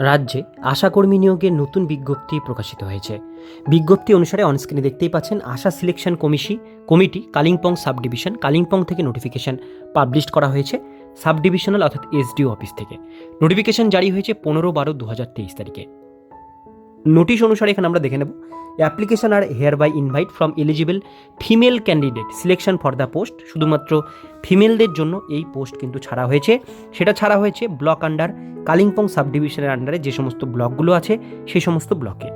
রাজ্যে আশাকর্মী নিয়োগের নতুন বিজ্ঞপ্তি প্রকাশিত হয়েছে। বিজ্ঞপ্তি অনুসারে অনস্ক্রিনে দেখতেই পাচ্ছেন আশা selection কমিশি committee Kalimpong sub division Kalimpong থেকে নোটিফিকেশন পাবলিশ করা হয়েছে সাব ডিভিশনাল অর্থাৎ এসডিও অফিস থেকে। নোটিফিকেশন জারি হয়েছে পনেরো বারো দু হাজার তেইশ তারিখে। নোটিশ অনুসারে এখানে আমরা দেখে নেব। Application are hereby invite from eligible female candidate selection for the post শুধুমাত্র ফিমেলদের জন্য এই পোস্ট কিন্তু ছাড়া হয়েছে। সেটা ছাড়া হয়েছে ব্লক আন্ডার কালিম্পং সাব ডিভিশনের আন্ডারে যে সমস্ত ব্লকগুলো আছে সেই সমস্ত ব্লকে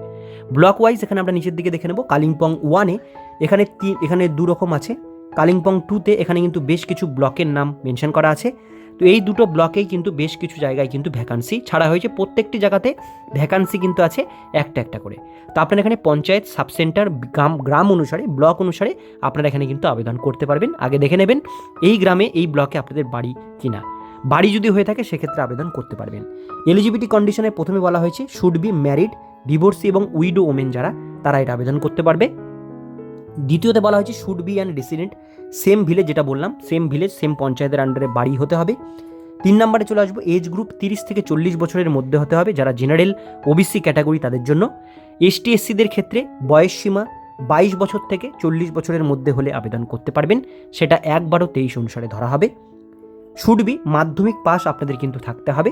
ব্লক ওয়াইজ এখানে আমরা নিচের দিকে দেখে নেব, কালিম্পং ওয়ানে এখানে এখানে দু রকম আছে। কালিম্পং টুতে এখানে কিন্তু বেশ কিছু ব্লকের নাম মেনশন করা আছে। তো এই দুটো ব্লকেই কিন্তু বেশ কিছু জায়গায় কিন্তু ভ্যাকান্সি ছাড়া হয়েছে। প্রত্যেকটি জায়গাতে ভ্যাকান্সি কিন্তু আছে একটা একটা করে। তো আপনারা এখানে পঞ্চায়েত সাব সেন্টার গ্রাম গ্রাম অনুসারে ব্লক অনুসারে আপনারা এখানে কিন্তু আবেদন করতে পারবেন। আগে দেখে নেবেন এই গ্রামে এই ব্লকে আপনাদের বাড়ি কিনা। বাড়ি যদি হয়ে থাকে সেক্ষেত্রে আবেদন করতে পারবেন। এলিজিবিলিটি কন্ডিশনে প্রথমে বলা হয়েছে শুড বি ম্যারিড ডিভোর্সি এবং উইডো ওমেন যারা, তারা এটা আবেদন করতে পারবে। দ্বিতীয়তে বলা হয়েছে should be and resident same village যেটা বললাম সেম ভিলেজ সেম পঞ্চায়েতের আন্ডারে বাড়ি হতে হবে। তিন নম্বরে চলে আসব এজ গ্রুপ তিরিশ থেকে চল্লিশ বছরের মধ্যে হতে হবে, যারা জেনারেল ওবিসি ক্যাটাগরি তাদের জন্য। এসটি এসসিদের ক্ষেত্রে বয়স সীমা বাইশ বছর থেকে চল্লিশ বছরের মধ্যে হলে আবেদন করতে পারবেন, সেটা এক বারো তেইশ অনুসারে ধরা হবে। শুড বি মাধ্যমিক পাস আপনাদের কিন্তু থাকতে হবে।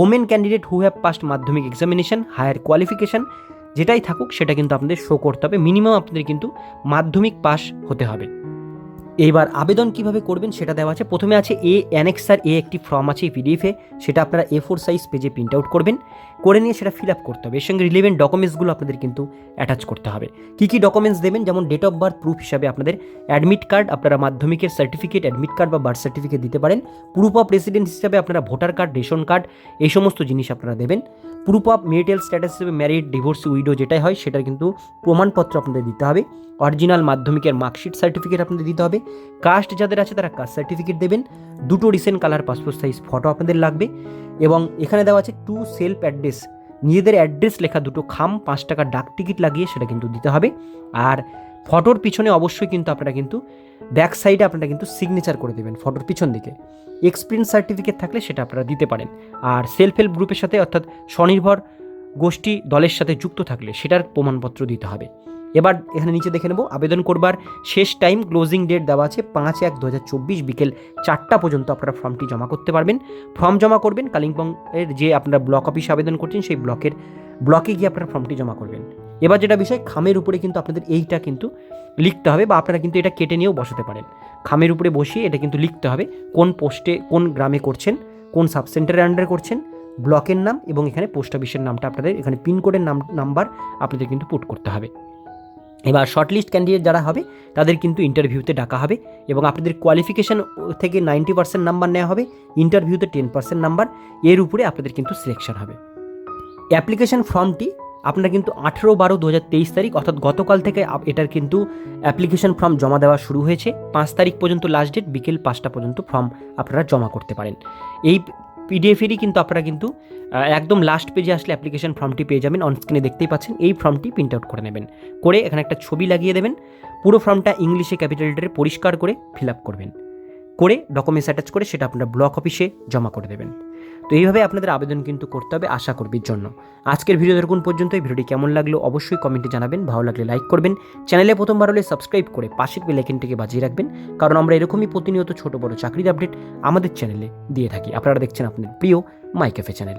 Women candidate who have passed Madhyamik examination higher qualification যেটাই থাকুক সেটা কিন্তু আপনাদের শো করতে হবে। মিনিমাম আপনাদের কিন্তু মাধ্যমিক পাস হতে হবে। এবার আবেদন কীভাবে করবেন সেটা দেওয়া আছে। প্রথমে আছে এ অ্যানেক্সার এ একটি ফর্ম আছে পিডিএফে সেটা আপনারা এ ফোর সাইজ পেজে প্রিন্ট আউট করবেন। করে নিয়ে সেটা ফিল আপ করতে হবে। এর সঙ্গে রিলেভেন্ট ডকুমেন্টসগুলো আপনাদের কিন্তু অ্যাটাচ করতে হবে। কী কী ডকুমেন্টস দেবেন? যেমন ডেট অফ বার্থ প্রুফ হিসাবে আপনাদের অ্যাডমিট কার্ড আপনারা মাধ্যমিকের সার্টিফিকেট অ্যাডমিট কার্ড বা বার্থ সার্টিফিকেট দিতে পারেন। প্রুফ অফ রেসিডেন্স হিসাবে আপনারা ভোটার কার্ড রেশন কার্ড এই সমস্ত জিনিস আপনারা দেবেন। প্রুফ অফ মেরিটাল স্ট্যাটাস হিসেবে ম্যারিড ডিভোর্স উইডো যেটাই হয়, সেটার কিন্তু প্রমাণপত্র আপনাদের দিতে হবে। অরিজিনাল মাধ্যমিকের মার্কশিট সার্টিফিকেট আপনাদের দিতে হবে। কাস্ট যাদের আছে, তারা কাস্ট সার্টিফিকেট দেবেন। দুটো recent colour passport size photo আপনাদের লাগবে। এবং এখানে দেওয়া আছে টু সেলফ অ্যাড্রেস নিজেদের অ্যাড্রেস লেখা দুটো খাম, পাঁচ টাকা ডাক টিকিট লাগিয়ে সেটা কিন্তু দিতে হবে। আর ফটোর পিছনে অবশ্যই কিন্তু আপনারা কিন্তু ব্যাক সাইডে আপনারা কিন্তু সিগনেচার করে দেবেন ফটোর পিছন দিকে। এক্সপিরিয়েন্স সার্টিফিকেট থাকলে সেটা আপনারা দিতে পারেন। আর সেলফ হেল্প গ্রুপের সাথে অর্থাৎ স্বনির্ভর গোষ্ঠী দলের সাথে যুক্ত থাকলে সেটার প্রমাণপত্র দিতে হবে। এবার এখানে নিচে দেখে নেব, আবেদন করবার শেষ টাইম ক্লোজিং ডেট দেওয়া আছে পাঁচ এক দু হাজার চব্বিশ বিকেল চারটা পর্যন্ত আপনারা ফর্মটি জমা করতে পারবেন। ফর্ম জমা করবেন কালিম্পং এর যে আপনারা ব্লক অফিসে আবেদন করছেন, সেই ব্লকের ব্লকে গিয়ে আপনারা ফর্মটি জমা করবেন। এবার যেটা বিষয়, খামের উপরে কিন্তু আপনাদের এইটা কিন্তু লিখতে হবে বা আপনারা কিন্তু এটা কেটে নিয়েও বসাতে পারেন। খামের উপরে বসিয়ে এটা কিন্তু লিখতে হবে কোন পোস্টে কোন গ্রামে করছেন, কোন সাবসেন্টারের আন্ডারে করছেন ব্লকের নাম এবং এখানে পোস্ট অফিসের নামটা আপনাদের, এখানে পিনকোডের নাম নাম্বার আপনাদের কিন্তু পুট করতে হবে। এবার শর্টলিস্ট ক্যান্ডিডেট যারা হবে, তাদের কিন্তু ইন্টারভিউতে ডাকা হবে এবং আপনাদের কোয়ালিফিকেশান থেকে নাইনটি পার্সেন্ট নাম্বার নেওয়া হবে ইন্টারভিউতে টেন পার্সেন্ট নাম্বার এর উপরে আপনাদের কিন্তু সিলেকশন হবে। অ্যাপ্লিকেশন ফর্মটি আপনারা কিন্তু আঠেরো বারো দু তারিখ অর্থাৎ গতকাল থেকে এটার কিন্তু অ্যাপ্লিকেশন ফর্ম জমা দেওয়া শুরু হয়েছে। পাঁচ তারিখ পর্যন্ত লাস্ট ডেট বিকেল পাঁচটা পর্যন্ত ফর্ম আপনারা জমা করতে পারেন। এই পিডিএফেরই কিন্তু আপনারা কিন্তু একদম লাস্ট পেজে আসলে অ্যাপ্লিকেশন ফর্মটি পেয়ে যাবেন। অন স্ক্রিনে দেখতেই পাচ্ছেন, এই ফর্মটি প্রিন্ট আউট করে নেবেন। করে এখানে একটা ছবি লাগিয়ে দেবেন। পুরো ফর্মটা ইংলিশে ক্যাপিটাল পরিষ্কার করে ফিল আপ করবেন। করে ডকুমেন্টস অ্যাটাচ করে সেটা আপনারা ব্লক অফিসে জমা করে দেবেন। তো এইভাবে আপনাদের আবেদন কিন্তু করতে হবে আশা করবির জন্য। আজকের ভিডিও দেখুন পর্যন্ত এই ভিডিওটি কেমন লাগল অবশ্যই কমেন্টে জানাবেন। ভালো লাগলে লাইক করবেন। চ্যানেলে প্রথমবার হলে সাবস্ক্রাইব করে পাশের বেলাইকেনটিকে বাজিয়ে রাখবেন। কারণ আমরা এরকমই প্রতিনিয়ত ছোট বড় চাকরির আপডেট আমাদের চ্যানেলে দিয়ে থাকি। আপনারা দেখছেন আপনাদের প্রিয় মাই ক্যাফে চ্যানেল